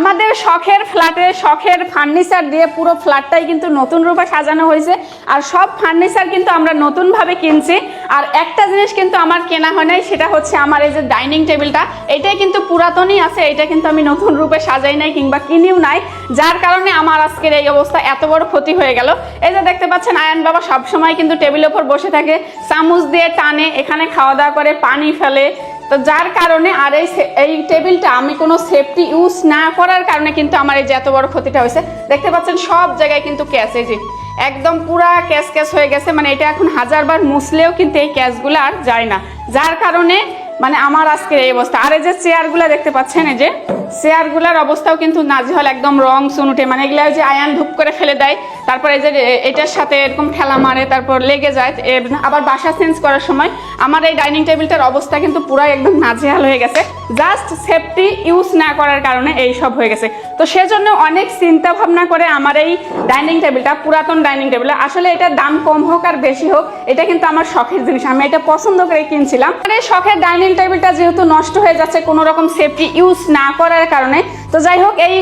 আমাদের শখের ফ্ল্যাটে, শখের ফার্নিচার দিয়ে পুরো ফ্ল্যাটটাই কিন্তু নতুন রূপে সাজানো হয়েছে। আর সব ফার্নিচার কিন্তু আমরা নতুনভাবে কিনছি। আর একটা জিনিস কিন্তু আমার কেনা হয় নাই, সেটা হচ্ছে আমার এই যে ডাইনিং টেবিলটা এটাই কিন্তু পুরাতনই আছে, এটা কিন্তু আমি নতুন রূপে সাজাই নাই কিংবা কিনিও নাই। যার কারণে আমার আজকের এই অবস্থা এত বড় ক্ষতি হয়ে গেল। এই যে দেখতে পাচ্ছেন, আয়ান বাবা সবসময় কিন্তু টেবিলের ওপর বসে থাকে। চামচ দিয়ে টানে, এখানে খাওয়া দাওয়া করে, পানি ফেলে তো যার কারণে আর এই এই টেবিলটা আমি কোনো সেফটি ইউজ না করার কারণে কিন্তু আমার এই যে এত বড় ক্ষতিটা হয়েছে। দেখতে পাচ্ছেন সব জায়গায় কিন্তু ক্যাশ এই যে একদম পুরা ক্যাশ ক্যাশ হয়ে গেছে। মানে এটা এখন হাজারবার মুছলেও কিন্তু এই ক্যাশগুলো আর যায় না। যার কারণে মানে আমার আজকের এই অবস্থা। আর এই যে চেয়ারগুলো দেখতে পাচ্ছেন, এই যে চেয়ারগুলোর অবস্থাও কিন্তু নাজেহল একদম রং সুনুটে মানে এগুলো যে আয়ান ধূপ করে ফেলে দেয়, তারপর যে এটার সাথে এরকম ঠেলা মারে, তারপর লেগে যায় আবার বাসা চেঞ্জ করার সময় আমার এই ডাইনিং টেবিলটার অবস্থা কিন্তু পুরাই একদম নাজেহাল হয়ে গেছে। জাস্ট সেফটি ইউজ না করার কারণে এই সব হয়ে গেছে। তো সেজন্য অনেক চিন্তা ভাবনা করে আমার এই ডাইনিং টেবিলটা, পুরাতন ডাইনিং টেবিল। আসলে এটার দাম কম হোক আর বেশি হোক, এটা কিন্তু আমার শখের জিনিস। আমি এটা পছন্দ করে কিনছিলাম। মানে শখের ডাইনিং টেবিলটা যেহেতু নষ্ট হয়ে যাচ্ছে কোনো রকম সেফটি ইউজ না করার কারণে তো যাই হোক, এই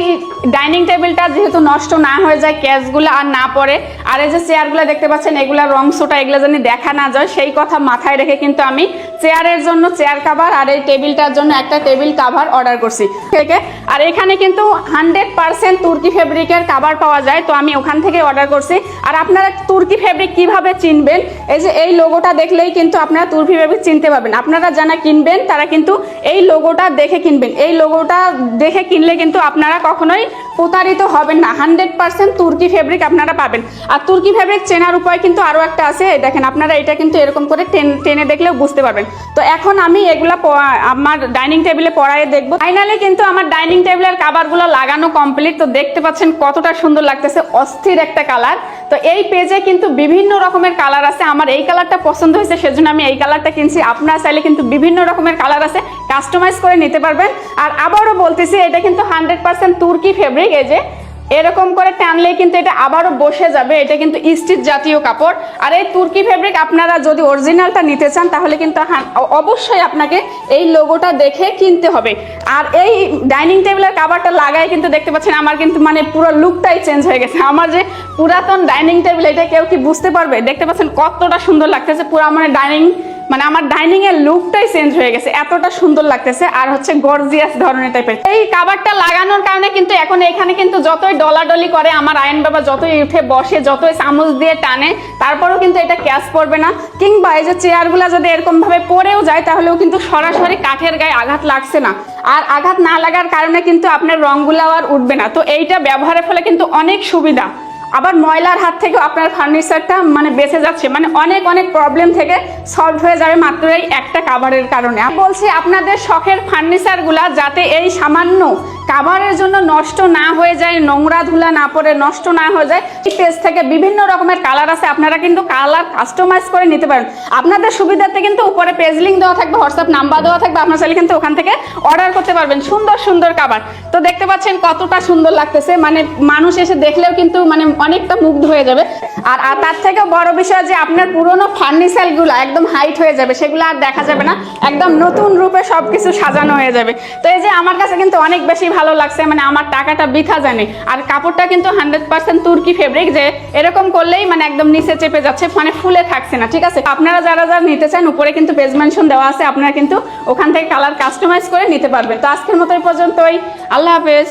ডাইনিং টেবিলটা যেহেতু নষ্ট না হয়ে যায় ক্যাশগুলো আর না পড়ে, আর এই যে চেয়ারগুলো দেখতে পাচ্ছেন এগুলার রংসটা এগুলো যেন দেখা না যায়, সেই কথা মাথায় রেখে কিন্তু আমি চেয়ারের জন্য চেয়ার কাভার আর এই টেবিলটার জন্য একটা টেবিল কাভার অর্ডার করছি। থেকে, আর এখানে কিন্তু হান্ড্রেড পার্সেন্ট তুর্কি ফেব্রিকের কাভার পাওয়া যায়, তো আমি ওখান থেকে অর্ডার করছি। আর আপনারা তুর্কি ফেব্রিক কীভাবে চিনবেন? এই যে এই লোগোটা দেখলেই কিন্তু আপনারা তুর্কি ফেব্রিক চিনতে পারবেন। আপনারা যারা কিনবেন, তারা কিন্তু এই লোগোটা দেখে কিনবেন। এই লোগোটা দেখে কিনলে কিন্তু আপনারা কখনোই প্রতারিত হবেন না। হান্ড্রেড পার্সেন্ট তুর্কি ফেব্রিক আপনারা পাবেন। আর তুর্কি ফেব্রিক চেনার উপায় কিন্তু আরও একটা আছে। দেখেন, আপনারা এটা কিন্তু এরকম করে টেন দেখলেও বুঝতে পারবেন। তো এখন আমি এগুলা আমার ডাইনিং টেবিলে পড়ায় দেখব। ফাইনালি কিন্তু আমার ডাইনিং টেবিলের কাভারগুলো লাগানো কমপ্লিট তো দেখতে পাচ্ছেন কতটা সুন্দর লাগতেছে, অস্থির একটা কালার তো এই পেজে কিন্তু বিভিন্ন রকমের কালার আছে। আমার এই কালারটা পছন্দ হয়েছে, সেজন্য আমি এই কালারটা কিনছি। আপনারা চাইলে কিন্তু বিভিন্ন রকমের কালার আছে। কাস্টমাইজ করে নিতে পারবেন। আর আবারও বলতেছি, এটা কিন্তু হান্ড্রেড পার্সেন্ট তুর্কি ফেব্রিক এই যে এরকম করে টানলে কিন্তু এটা আবারও বসে যাবে। এটা কিন্তু স্টিচ জাতীয় কাপড়। আর এই তুর্কি ফেব্রিক আপনারা যদি অরিজিনালটা নিতে চান, তাহলে কিন্তু অবশ্যই আপনাকে এই লোগোটা দেখে কিনতে হবে। আর এই ডাইনিং টেবিলের কাভারটা লাগাই কিন্তু দেখতে পাচ্ছেন, আমার কিন্তু মানে পুরো লুকটাই চেঞ্জ হয়ে গেছে। আমার যে পুরাতন ডাইনিং টেবিল এটা কেউ কি বুঝতে পারবে? দেখতে পাচ্ছেন কতটা সুন্দর লাগতেছে, পুরো মানে ডাইনিং মানে আমার ডাইনিং এর লুকটাই চেঞ্জ হয়ে গেছে, এতটা সুন্দর লাগতেছে, আর হচ্ছে গর্জিয়াস ধরনের টাইপের এই কাবারটা লাগানোর কারণে কিন্তু এখন এখানে কিন্তু যতই ডলাডলি করে, আমার আয়ন বাবা যতই উঠে বসে, যতই চামচ দিয়ে টানে, তারপরেও কিন্তু এটা ক্যাচ পড়বে না। কিংবা এই যে চেয়ারগুলো যদি এরকম ভাবে পড়েও যায়, তাহলেও কিন্তু সরাসরি কাঠের গায়ে আঘাত লাগছে না। আর আঘাত না লাগার কারণে কিন্তু আপনার রংগুলো আর উঠবে না। তো এইটা ব্যবহারের ফলে কিন্তু অনেক সুবিধা। আবার ময়লার হাত থেকেও আপনার ফার্নিচারটা মানে বেঁচে যাচ্ছে। মানে অনেক অনেক প্রবলেম থেকে সলভ হয়ে যাবে মাত্র এই একটা কাভারের কারণে। বলছি, আপনাদের শখের ফার্নিচারগুলা যাতে এই সামান্য কাভারের জন্য নষ্ট না হয়ে যায়, নোংরা ধুলা না পড়ে নষ্ট না হয়ে যায়, এই পেজ থেকে বিভিন্ন রকমের কালার আছে, আপনারা কিন্তু কালার কাস্টমাইজ করে নিতে পারেন। আপনাদের সুবিধার্থে কিন্তু উপরে পেজ লিঙ্ক দেওয়া থাকবে হোয়াটসঅ্যাপ নাম্বার দেওয়া থাকবে, আপনার চাইলে কিন্তু ওখান থেকে অর্ডার করতে পারবেন। সুন্দর সুন্দর কাভার তো দেখতে পাচ্ছেন কতটা সুন্দর লাগতেছে মানে মানুষ এসে দেখলেও কিন্তু মানে অনেকটা মুগ্ধ হয়ে যাবে। আর তার থেকেও বড় বিষয় যে আপনার পুরনো ফার্নিচারগুলো একদম হাইট হয়ে যাবে, সেগুলো আর দেখা যাবে না। একদম নতুন রূপে সবকিছু সাজানো হয়ে যাবে। তো এই যে আমার কাছে কিন্তু অনেক বেশি ভালো লাগছে মানে আমার টাকাটা বৃথা জানে। আর কাপড়টা কিন্তু হান্ড্রেড পার্সেন্ট তুর্কি ফেব্রিক যে এরকম করলেই মানে একদম নিচে চেপে যাচ্ছে মানে ফুলে থাকছে না, ঠিক আছে? আপনারা যারা যারা নিতে চান, উপরে কিন্তু পেজ মেনশন দেওয়া আছে, আপনারা কিন্তু ওখান থেকে কালার কাস্টমাইজ করে নিতে পারবেন। তো আজকের মতো পর্যন্তই। আল্লাহ হাফেজ।